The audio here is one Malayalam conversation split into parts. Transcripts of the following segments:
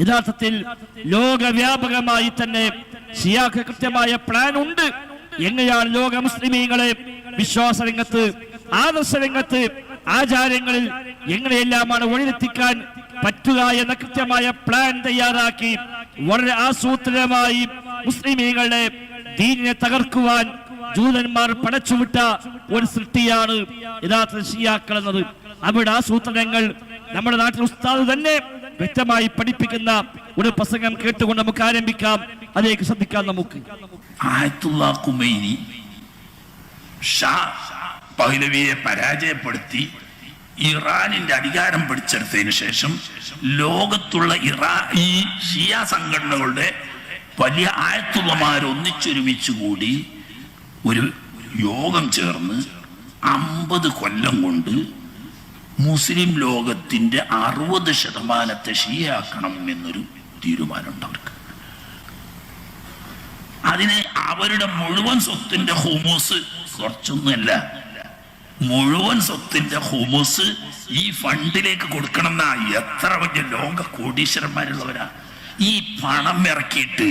യഥാർത്ഥത്തിൽ ലോകവ്യാപകമായി തന്നെ ഷിയാക്ക് കൃത്യമായ പ്ലാൻ ഉണ്ട്. എങ്ങനെയാണ് ലോക മുസ്ലിമീങ്ങളെ വിശ്വാസ രംഗത്ത് ആദർശ രംഗത്ത് ആചാരങ്ങളിൽ എങ്ങനെയെല്ലാമാണ് വഴിയിലെത്തിക്കാൻ പറ്റുക എന്ന കൃത്യമായ പ്ലാൻ തയ്യാറാക്കി വളരെ ആസൂത്രിതമായി മുസ്ലിമീങ്ങളുടെ ദീനിനെ തകർക്കുവാൻ ജൂതന്മാർ പടച്ചുവിട്ട ഒരു സൃഷ്ടിയാണ് യഥാർത്ഥ ഷിയാക്കൾ എന്നത്. അവിടെ ആസൂത്രണങ്ങൾ നമ്മുടെ നാട്ടിൽ ഉസ്താദ് തന്നെ വ്യക്തമായി പഠിപ്പിക്കുന്ന ഒരു പ്രസംഗം കേട്ടുകൊണ്ട് നമുക്ക് ആരംഭിക്കാം. അതിലേക്ക് ശ്രദ്ധിക്കാം നമുക്ക്. കുമൈനി ഷാ പഹ്ലവിയെ പരാജയപ്പെടുത്തി ഇറാനിന്റെ അധികാരം പിടിച്ചെടുത്തതിന് ശേഷം ലോകത്തുള്ള ഇറാ ഈ ഷിയ സംഘടനകളുടെ വലിയ ആയത്തുള്ളമാർ ഒന്നിച്ചൊരുമിച്ച് കൂടി ഒരു യോഗം ചേർന്ന് അമ്പത് കൊല്ലം കൊണ്ട് മുസ്ലിം ലോകത്തിന്റെ അറുപത് ശതമാനത്തെ ഷിയാക്കണം എന്നൊരു തീരുമാനമുണ്ട് അവർക്ക്. അതിന് അവരുടെ മുഴുവൻ സ്വത്തിന്റെ ഹുമൂസ് കുറച്ചൊന്നുമല്ല മുഴുവൻ സ്വത്തിന്റെ ഹുമൂസ് ഈ ഫണ്ടിലേക്ക് കൊടുക്കണം എന്നാ എത്ര വലിയ ലോക കോടീശ്വരന്മാരുള്ളവരാ. ഈ പണം ഇറക്കിയിട്ട്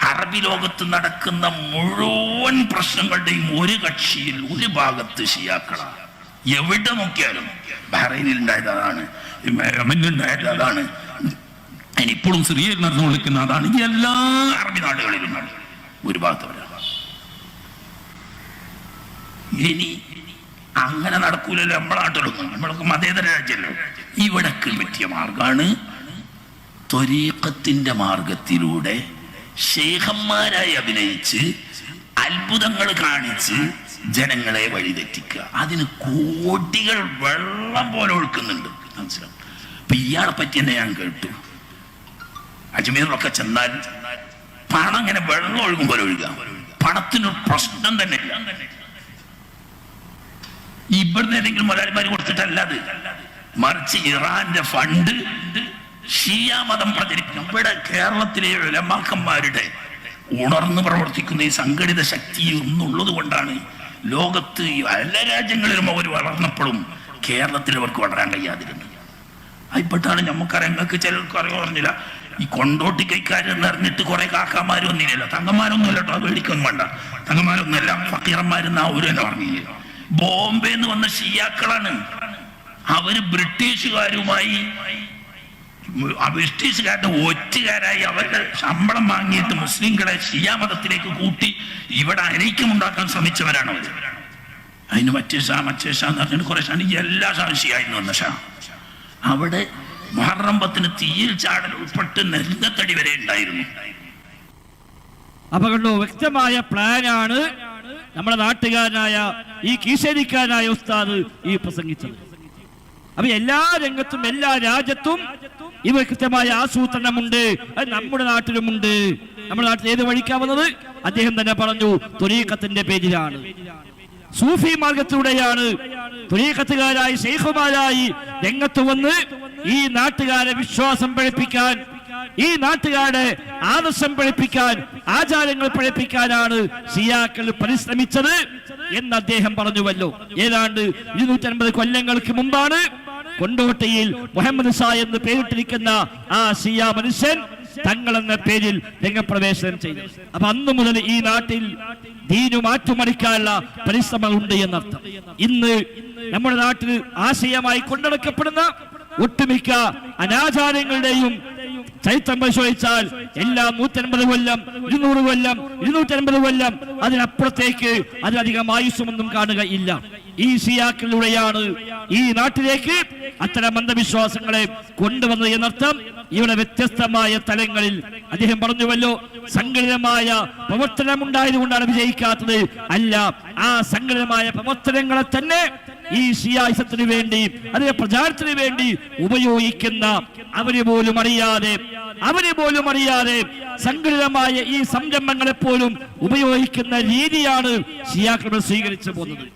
അറബി ലോകത്ത് നടക്കുന്ന മുഴുവൻ പ്രശ്നങ്ങളുടെയും ഒരു കക്ഷിയിൽ ഒരു ഭാഗത്ത് ഷിയാക്കള. എവിടെ നോക്കിയാലും ബഹ്റൈനിൽ ഉണ്ടായത് അതാണ് യമനിൽ ഉണ്ടായത് അതാണ് ഇനിയിപ്പോഴും സിറിയയിൽ നടന്നുകൊണ്ടിരിക്കുന്ന അതാണ് ഈ എല്ലാ അറബി നാടുകളിലും ഒരു ഭാഗത്തവരാണ് ഇനി അങ്ങനെ നടക്കൂലല്ലോ നമ്മളെ നാട്ടിലൊന്നും നമ്മളൊക്കെ മതേതര രാജ്യമല്ലോ ഇവിടക്ക് പറ്റിയ മാർഗമാണ് ത്വരീഖത്തിന്റെ മാർഗത്തിലൂടെ ശേഖന്മാരായി അഭിനയിച്ച് അത്ഭുതങ്ങൾ കാണിച്ച് ജനങ്ങളെ വഴിതെറ്റിക്കുക. അതിന് കോടികൾ വെള്ളം പോലെ ഒഴുക്കുന്നുണ്ട്. മനസ്സിലാവും അപ്പൊ ഇയാളെ പറ്റി തന്നെ ഞാൻ കേട്ടു. അജ്മീറിലൊക്കെ ചെന്നാൽ പണം ഇങ്ങനെ വെള്ളം ഒഴുകും പോലെ ഒഴുകുക പണത്തിനൊരു പ്രശ്നം തന്നെ ഇവിടുന്ന് ഏതെങ്കിലും മുതലാളിമാർ കൊടുത്തിട്ടല്ല അത്. മറിച്ച് ഇറാന്റെ ഫണ്ട് ഷിയ മതം പ്രചരിപ്പിക്കും. ഇവിടെ കേരളത്തിലെ ഉലമാക്കന്മാരുടെ ഉണർന്ന് പ്രവർത്തിക്കുന്ന ഈ സംഘടിത ശക്തി ഒന്നുള്ളത് കൊണ്ടാണ് ലോകത്ത് എല്ലാ രാജ്യങ്ങളിലും അവർ വളർന്നപ്പോഴും കേരളത്തിൽ അവർക്ക് വളരാൻ കഴിയാതിരുന്നു അതിപ്പെട്ടാണ് നമുക്കറിയാം നിങ്ങൾക്ക് ചിലർക്ക് അറിയാൻ പറഞ്ഞില്ല ഈ കൊണ്ടോട്ടി കൈക്കാരെന്ന് അറിഞ്ഞിട്ട് കുറെ കാക്കാമാരും ഒന്നില്ലല്ലോ കേട്ടോ അത് വേടിക്കൊന്നും വേണ്ട. തങ്ങന്മാരൊന്നുമല്ല ഫക്കീറന്മാരെന്ന് ഒരു തന്നെ പറഞ്ഞില്ല. ബോംബെ എന്ന് വന്ന ഷിയാക്കളാണ് അവർ ബ്രിട്ടീഷുകാരുമായി ബ്രിട്ടീഷുകാരുടെ ഒറ്റുകാരായി അവരുടെ ശമ്പളം വാങ്ങിയിട്ട് മുസ്ലിംകളെ ഷിയ മതത്തിലേക്ക് കൂട്ടി ഇവിടെ അനൈക്യമുണ്ടാക്കാൻ ശ്രമിച്ചവരാണ് അവർ. അതിന് മറ്റേ ഷാ മറ്റേ ഷാ എന്ന് പറഞ്ഞിട്ട് കുറെ ഷാ എല്ലാ ഷാ ഷിയായിരുന്നു വന്ന ഷാ. അവിടെ മഹറമ്പത്തിന് തീയിൽ ചാടൽ ഉൾപ്പെട്ട് നെല്ലത്തടി വരെ ഉണ്ടായിരുന്നു. അപ്പൊ കണ്ടു വ്യക്തമായ പ്ലാനാണ് നമ്മുടെ നാട്ടുകാരനായ ഈ കീശേരിക്കാരനായ ഉസ്താദ് ഈ പ്രസംഗിച്ചത്. അപ്പൊ എല്ലാ രംഗത്തും എല്ലാ രാജ്യത്തും ഇവ കൃത്യമായ ആസൂത്രണമുണ്ട്. അത് നമ്മുടെ നാട്ടിലുമുണ്ട്. നമ്മുടെ നാട്ടിൽ ഏത് വഴിക്കാവുന്നത് അദ്ദേഹം തന്നെ പറഞ്ഞു തുരീക്കത്തിന്റെ പേരിലാണ്. സൂഫി മാർഗത്തിലൂടെയാണ്. തുരീക്കത്തുകാരായി ശൈഖുമാരായി രംഗത്ത് വന്ന് ഈ നാട്ടുകാരെ വിശ്വാസം പഠിപ്പിക്കാൻ ഈ നാട്ടുകാരുടെ ആദർശം പഠിപ്പിക്കാൻ ആചാരങ്ങൾ പഠിപ്പിക്കാനാണ് സിയാക്കൾ പരിശ്രമിച്ചത് എന്ന് അദ്ദേഹം പറഞ്ഞുവല്ലോ. ഏതാണ്ട് ഇരുന്നൂറ്റി അൻപത് കൊല്ലങ്ങൾക്ക് മുമ്പാണ് കൊണ്ടോട്ടയിൽ മുഹമ്മദ് സാ എന്ന് പേരിട്ടിരിക്കുന്ന ആ സിയ മനുഷ്യൻ തങ്ങൾ എന്ന പേരിൽ രംഗപ്രവേശനം ചെയ്തു. അപ്പൊ അന്നു മുതൽ ഈ നാട്ടിൽ ദീനു മാറ്റുമറിക്കാനുള്ള പരിശ്രമം ഉണ്ട് എന്നർത്ഥം. ഇന്ന് നമ്മുടെ നാട്ടിൽ ആശയമായി കൊണ്ടുനടക്കപ്പെടുന്ന ഒട്ടുമിക്ക അനാചാരങ്ങളുടെയും ചരിത്രം പരിശോധിച്ചാൽ എല്ലാം നൂറ്റൻപത് കൊല്ലം ഇരുന്നൂറ് കൊല്ലം ഇരുന്നൂറ്റൻപത് കൊല്ലം അതിനപ്പുറത്തേക്ക് അതിലധികം ആയുസ്സമൊന്നും കാണുകയില്ല ഈ സിയാക്കളിലൂടെയാണ് ഈ നാട്ടിലേക്ക് അത്തരം അന്ധവിശ്വാസങ്ങളെ കൊണ്ടുവന്നത് എന്നർത്ഥം ഇവിടെ വ്യത്യസ്തമായ തലങ്ങളിൽ അദ്ദേഹം പറഞ്ഞുവല്ലോ സംഘടിതമായ പ്രവർത്തനം ഉണ്ടായതുകൊണ്ടാണ് വിജയിക്കാത്തത്. അല്ല ആ സംഘടിതമായ പ്രവർത്തനങ്ങളെ തന്നെ ഈ ഷിയായിസത്തിന് വേണ്ടി അതിന്റെ പ്രചാരത്തിന് വേണ്ടി ഉപയോഗിക്കുന്ന അവരെ പോലും അറിയാതെ അവരെ പോലും അറിയാതെ സംഘടിതമായ ഈ സംരംഭങ്ങളെ പോലും ഉപയോഗിക്കുന്ന രീതിയാണ് ഷിയാക്കൾ സ്വീകരിച്ചു പോകുന്നത്.